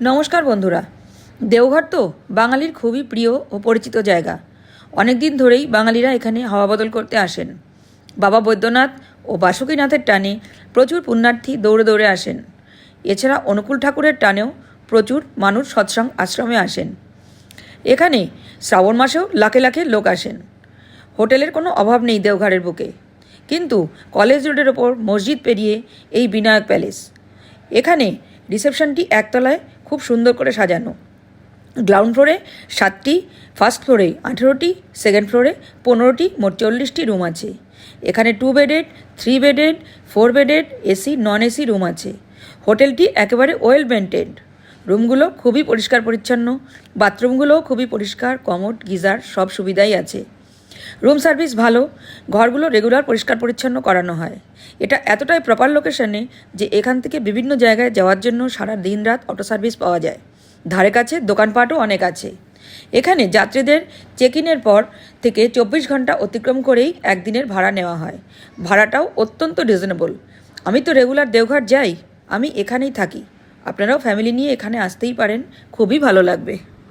নমস্কার বন্ধুরা। দেওঘর তো বাঙালির খুবই প্রিয় ও পরিচিত জায়গা। অনেক দিন ধরেই বাঙালিরা এখানে হাওয়া বদল করতে আসেন। বাবা বৈদ্যনাথ ও বাসুকীনাথের টানে প্রচুর পুণ্যার্থী দৌড়ে দৌড়ে আসেন। এছাড়া অনুকূল ঠাকুরের টানেও প্রচুর মানুষ সৎসং আশ্রমে আসেন। এখানে শ্রাবণ মাসেও লাখে লাখে লোক আসেন। হোটেলের কোনো অভাব নেই দেওঘরের বুকে। কিন্তু কলেজ রোডের ওপর মসজিদ পেরিয়ে এই বিনায়ক প্যালেস। এখানে রিসেপশনটি একতলায় খুব সুন্দর করে সাজানো। গ্রাউন্ড ফ্লোরে সাতটি, ফার্স্ট ফ্লোরে আঠেরোটি, সেকেন্ড ফ্লোরে পনেরোটি, মোট চল্লিশটি রুম আছে। এখানে two bedded, three bedded, four bedded, AC, non AC room আছে। হোটেলটি একেবারে ওয়েল মেনটেন্ড। রুমগুলো খুবই পরিষ্কার পরিচ্ছন্ন। বাথরুমগুলোও খুবই পরিষ্কার, কমোড, গিজার সব সুবিধাই আছে। রুম সার্ভিস ভালো, ঘরগুলো রেগুলার পরিষ্কার পরিচ্ছন্ন করানো হয়। এটা এতটাই প্রপার লোকেশনে যে এখান থেকে বিভিন্ন জায়গায় যাওয়ার জন্য সারা দিন রাত অটো সার্ভিস পাওয়া যায়। ধারে কাছে দোকানপাটও অনেক আছে। এখানে যাত্রীদের চেক ইনের পর থেকে চব্বিশ ঘণ্টা অতিক্রম করেই একদিনের ভাড়া নেওয়া হয়। ভাড়াটাও অত্যন্ত রিজনেবল আমি তো রেগুলার দেওঘর যাই, আমি এখানেই থাকি। আপনারাও ফ্যামিলি নিয়ে এখানে আসতেই পারেন, খুবই ভালো লাগবে।